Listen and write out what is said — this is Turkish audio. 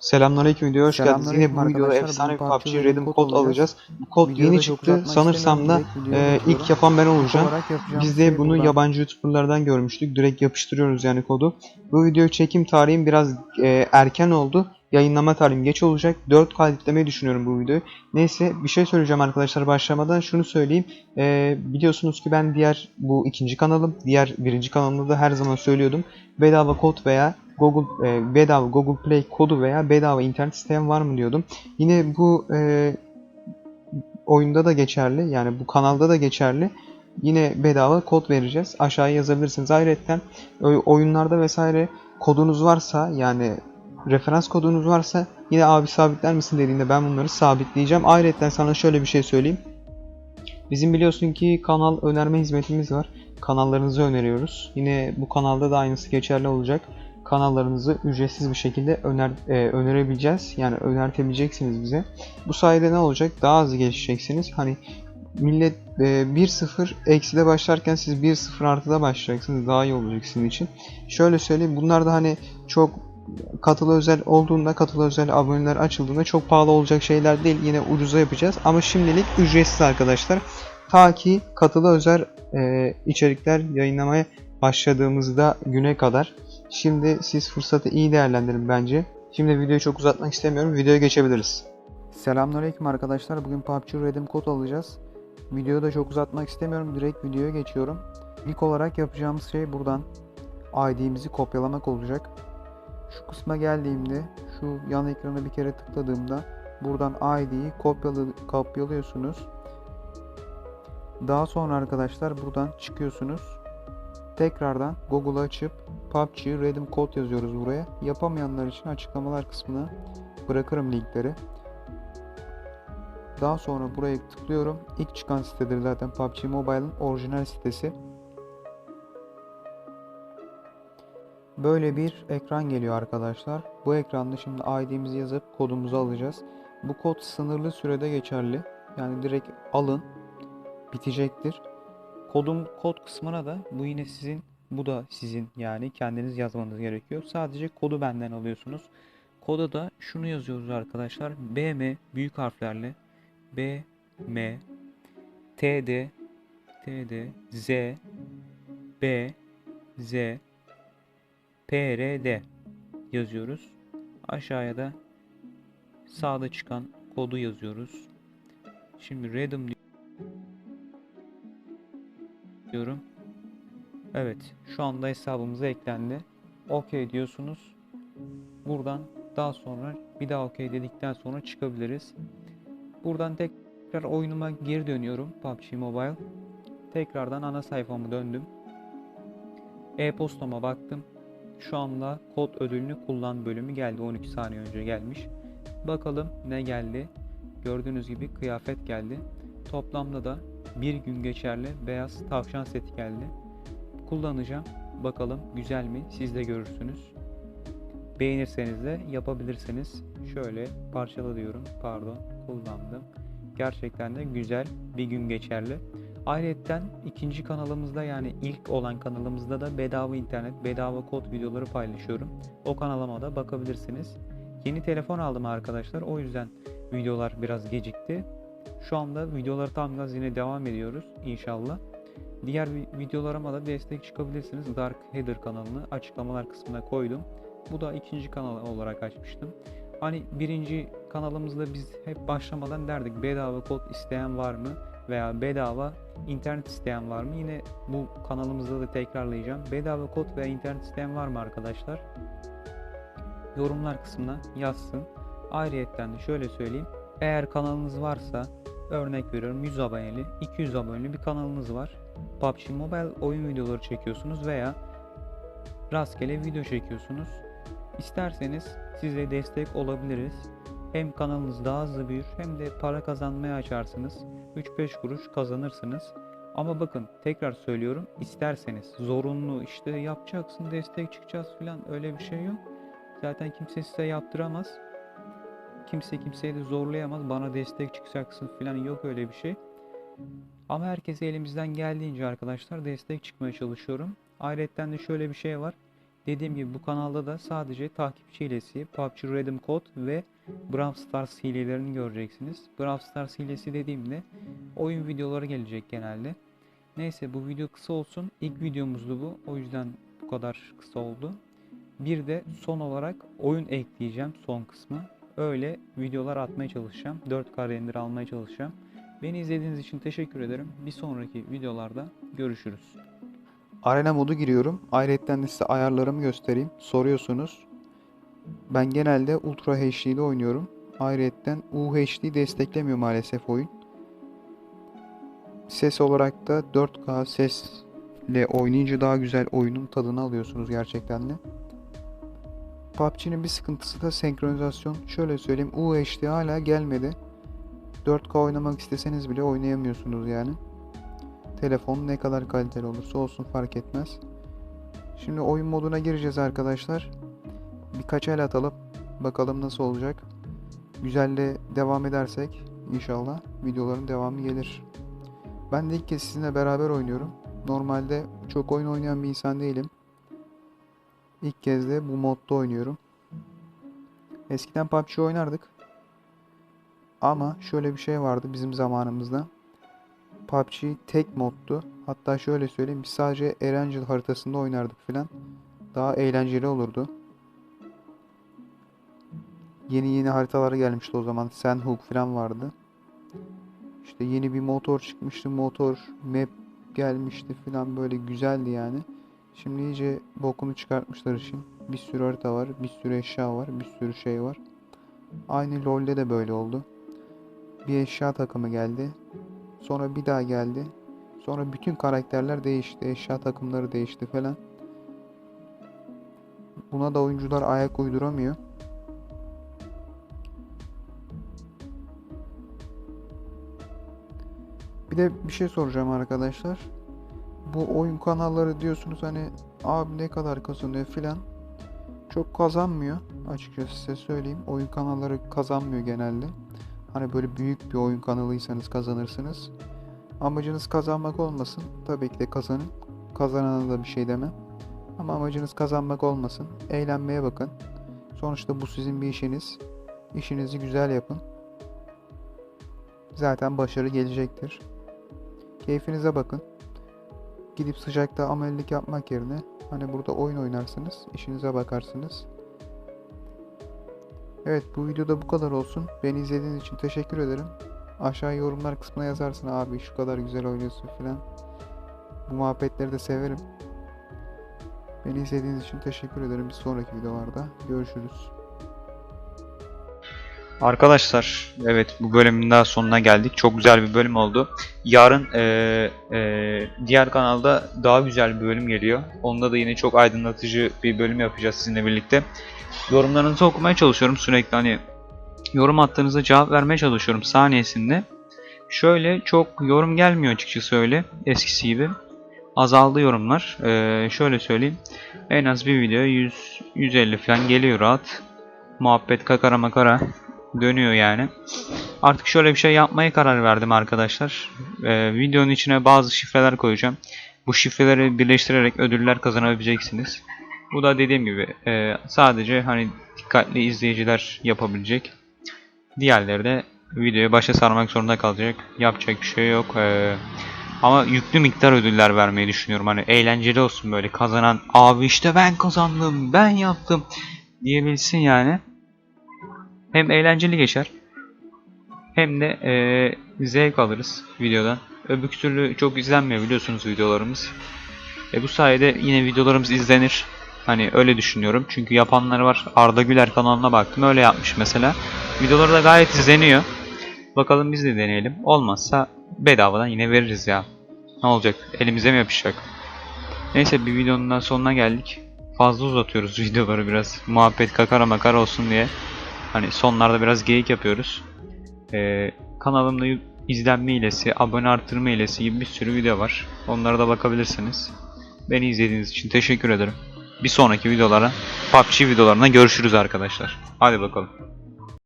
Selamünaleyküm videoya hoş geldiniz. Yine bu videoda efsane bir PUBG Redim kod alacağız. Bu kod yeni çıktı. Sanırsam da e, ilk yapan ben olacağım. Biz de bunu yabancı YouTuber'lardan görmüştük. Direkt yapıştırıyoruz yani kodu. Bu video çekim tarihim biraz e, erken oldu. Yayınlama tarihim geç olacak. 4 kaydetlemeyi düşünüyorum bu videoyu. Neyse bir şey söyleyeceğim arkadaşlar başlamadan. Şunu söyleyeyim. E, biliyorsunuz ki ben diğer bu ikinci kanalım. Diğer birinci kanalımda da her zaman söylüyordum. Bedava kod veya Google e, bedava Google Play kodu veya bedava internet sistem var mı diyordum. Yine bu e, oyunda da geçerli. Yani bu kanalda da geçerli. Yine bedava kod vereceğiz. Aşağıya yazabilirsiniz. Ayrıca oy- oyunlarda vesaire kodunuz varsa yani referans kodunuz varsa yine abi sabitler misin dediğinde ben bunları sabitleyeceğim. Ayrıca sana şöyle bir şey söyleyeyim. Bizim biliyorsun ki kanal önerme hizmetimiz var. Kanallarınızı öneriyoruz. Yine bu kanalda da aynısı geçerli olacak. Kanallarınızı ücretsiz bir şekilde öner, e, önerebileceğiz. Yani önertebileceksiniz bize. Bu sayede ne olacak? Daha hızlı gelişeceksiniz. Hani millet e, 1-0 ekside başlarken siz 1-0 artıda başlayacaksınız. Daha iyi olacak sizin için. Şöyle söyleyeyim. Bunlar da hani çok katılı özel olduğunda, katılı özel aboneler açıldığında çok pahalı olacak şeyler değil. Yine ucuza yapacağız. Ama şimdilik ücretsiz arkadaşlar. Ta ki katılı özel e, içerikler yayınlamaya başladığımızda güne kadar. Şimdi siz fırsatı iyi değerlendirin bence. Şimdi videoyu çok uzatmak istemiyorum. Videoya geçebiliriz. Selamünaleyküm arkadaşlar. Bugün PUBG Redim kod alacağız. Videoyu da çok uzatmak istemiyorum. Direkt videoya geçiyorum. İlk olarak yapacağımız şey buradan ID'mizi kopyalamak olacak. Şu kısma geldiğimde şu yan ekrana bir kere tıkladığımda buradan ID'yi kopyalı, kopyalıyorsunuz. Daha sonra arkadaşlar buradan çıkıyorsunuz. Tekrardan Google'ı açıp PUBG Redim kod yazıyoruz buraya. Yapamayanlar için açıklamalar kısmına bırakırım linkleri. Daha sonra buraya tıklıyorum. İlk çıkan sitedir zaten PUBG Mobile'ın orijinal sitesi. Böyle bir ekran geliyor arkadaşlar. Bu ekranda şimdi ID'mizi yazıp kodumuzu alacağız. Bu kod sınırlı sürede geçerli. Yani direkt alın. Bitecektir. Kodum kod kısmına da bu yine sizin bu da sizin yani kendiniz yazmanız gerekiyor. Sadece kodu benden alıyorsunuz. Koda da şunu yazıyoruz arkadaşlar. BM büyük harflerle B M T D T D Z B Z P R D yazıyoruz. Aşağıya da sağda çıkan kodu yazıyoruz. Şimdi redim diyorum. Evet, şu anda hesabımıza eklendi. OK diyorsunuz. Buradan daha sonra bir daha OK dedikten sonra çıkabiliriz. Buradan tekrar oyunuma geri dönüyorum PUBG Mobile. Tekrardan ana sayfama döndüm. E-postama baktım. Şu anda kod ödülünü kullan bölümü geldi. 12 saniye önce gelmiş. Bakalım ne geldi. Gördüğünüz gibi kıyafet geldi. Toplamda da bir gün geçerli beyaz tavşan seti geldi. Kullanacağım. Bakalım güzel mi? Siz de görürsünüz. Beğenirseniz de yapabilirsiniz. Şöyle parçala diyorum. Pardon kullandım. Gerçekten de güzel bir gün geçerli. Ayrıca ikinci kanalımızda yani ilk olan kanalımızda da bedava internet, bedava kod videoları paylaşıyorum. O kanalıma da bakabilirsiniz. Yeni telefon aldım arkadaşlar. O yüzden videolar biraz gecikti. Şu anda videoları tam gaz yine devam ediyoruz inşallah. Diğer vi- videolarıma da destek çıkabilirsiniz. Dark Header kanalını açıklamalar kısmına koydum. Bu da ikinci kanal olarak açmıştım. Hani birinci kanalımızda biz hep başlamadan derdik bedava kod isteyen var mı? Veya bedava internet isteyen var mı? Yine bu kanalımızda da tekrarlayacağım. Bedava kod veya internet isteyen var mı arkadaşlar? Yorumlar kısmına yazsın. Ayrıyetten de şöyle söyleyeyim. Eğer kanalınız varsa örnek veriyorum 100 aboneli, 200 aboneli bir kanalınız var. PUBG Mobile oyun videoları çekiyorsunuz veya rastgele video çekiyorsunuz. İsterseniz size destek olabiliriz. Hem kanalınız daha hızlı büyür hem de para kazanmaya açarsınız. 3-5 kuruş kazanırsınız. Ama bakın tekrar söylüyorum isterseniz zorunlu işte yapacaksın destek çıkacağız falan öyle bir şey yok. Zaten kimse size yaptıramaz. Kimse kimseyi de zorlayamaz. Bana destek çıkacaksın falan yok öyle bir şey. Ama herkese elimizden geldiğince arkadaşlar destek çıkmaya çalışıyorum. Ayrıca de şöyle bir şey var. Dediğim gibi bu kanalda da sadece takipçi hilesi, PUBG Redeem Code ve Brawl Stars hilelerini göreceksiniz. Brawl Stars hilesi dediğimde oyun videoları gelecek genelde. Neyse bu video kısa olsun. İlk videomuzdu bu. O yüzden bu kadar kısa oldu. Bir de son olarak oyun ekleyeceğim son kısmı. Öyle videolar atmaya çalışacağım. 4K render almaya çalışacağım. Beni izlediğiniz için teşekkür ederim. Bir sonraki videolarda görüşürüz. Arena modu giriyorum. Ayrıca de size ayarlarımı göstereyim. Soruyorsunuz. Ben genelde Ultra HD'de oynuyorum. Ayrıca UHD desteklemiyor maalesef oyun. Ses olarak da 4K sesle oynayınca daha güzel oyunun tadını alıyorsunuz gerçekten de. PUBG'nin bir sıkıntısı da senkronizasyon. Şöyle söyleyeyim UHD hala gelmedi. 4K oynamak isteseniz bile oynayamıyorsunuz yani. Telefon ne kadar kaliteli olursa olsun fark etmez. Şimdi oyun moduna gireceğiz arkadaşlar. Birkaç el atalım. Bakalım nasıl olacak. Güzelle devam edersek inşallah videoların devamı gelir. Ben de ilk kez sizinle beraber oynuyorum. Normalde çok oyun oynayan bir insan değilim. İlk kez de bu modda oynuyorum. Eskiden PUBG oynardık. Ama şöyle bir şey vardı bizim zamanımızda. PUBG tek moddu. Hatta şöyle söyleyeyim biz sadece Erangel haritasında oynardık filan. Daha eğlenceli olurdu. Yeni yeni haritalar gelmişti o zaman. Sandhook filan vardı. İşte yeni bir motor çıkmıştı. Motor map gelmişti filan böyle güzeldi yani. Şimdi iyice bokunu çıkartmışlar işin. Bir sürü harita var, bir sürü eşya var, bir sürü şey var. Aynı LoL'de de böyle oldu. Bir eşya takımı geldi. Sonra bir daha geldi. Sonra bütün karakterler değişti. Eşya takımları değişti falan. Buna da oyuncular ayak uyduramıyor. Bir de bir şey soracağım arkadaşlar. Bu oyun kanalları diyorsunuz hani abi ne kadar kazanıyor filan. Çok kazanmıyor açıkçası size söyleyeyim. Oyun kanalları kazanmıyor genelde. Hani böyle büyük bir oyun kanalıysanız kazanırsınız. Amacınız kazanmak olmasın. Tabii ki de kazanın. Kazanana da bir şey demem. Ama amacınız kazanmak olmasın. Eğlenmeye bakın. Sonuçta bu sizin bir işiniz. İşinizi güzel yapın. Zaten başarı gelecektir. Keyfinize bakın. Gidip sıcakta amellik yapmak yerine hani burada oyun oynarsınız, işinize bakarsınız. Evet bu videoda bu kadar olsun. Beni izlediğiniz için teşekkür ederim. Aşağı yorumlar kısmına yazarsın abi şu kadar güzel oynuyorsun filan. Bu muhabbetleri de severim. Beni izlediğiniz için teşekkür ederim. Bir sonraki videolarda görüşürüz. Arkadaşlar evet bu bölümün daha sonuna geldik. Çok güzel bir bölüm oldu. Yarın eee, eee, diğer kanalda daha güzel bir bölüm geliyor. Onda da yine çok aydınlatıcı bir bölüm yapacağız sizinle birlikte. Yorumlarınızı okumaya çalışıyorum sürekli hani yorum attığınızda cevap vermeye çalışıyorum saniyesinde. Şöyle çok yorum gelmiyor açıkçası öyle eskisi gibi. Azaldı yorumlar. Eee, şöyle söyleyeyim. En az bir video 100 150 falan geliyor rahat. Muhabbet kakara makara dönüyor yani. Artık şöyle bir şey yapmaya karar verdim arkadaşlar. Ee, videonun içine bazı şifreler koyacağım. Bu şifreleri birleştirerek ödüller kazanabileceksiniz. Bu da dediğim gibi e, sadece hani dikkatli izleyiciler yapabilecek. Diğerleri de videoyu başa sarmak zorunda kalacak. Yapacak bir şey yok. Ee, ama yüklü miktar ödüller vermeyi düşünüyorum. Hani eğlenceli olsun böyle kazanan abi işte ben kazandım ben yaptım diyebilsin yani hem eğlenceli geçer hem de eee, zevk alırız videodan. Öbür türlü çok izlenmiyor biliyorsunuz videolarımız. E bu sayede yine videolarımız izlenir. Hani öyle düşünüyorum. Çünkü yapanlar var. Arda Güler kanalına baktım. Öyle yapmış mesela. Videoları da gayet izleniyor. Bakalım biz de deneyelim. Olmazsa bedavadan yine veririz ya. Ne olacak? Elimize mi yapışacak? Neyse bir videonun sonuna geldik. Fazla uzatıyoruz videoları biraz. Muhabbet kakara makara olsun diye. Hani sonlarda biraz geyik yapıyoruz. Ee, kanalımda izlenme hilesi, abone artırma hilesi gibi bir sürü video var. Onlara da bakabilirsiniz. Beni izlediğiniz için teşekkür ederim. Bir sonraki videolara, PUBG videolarına görüşürüz arkadaşlar. Hadi bakalım.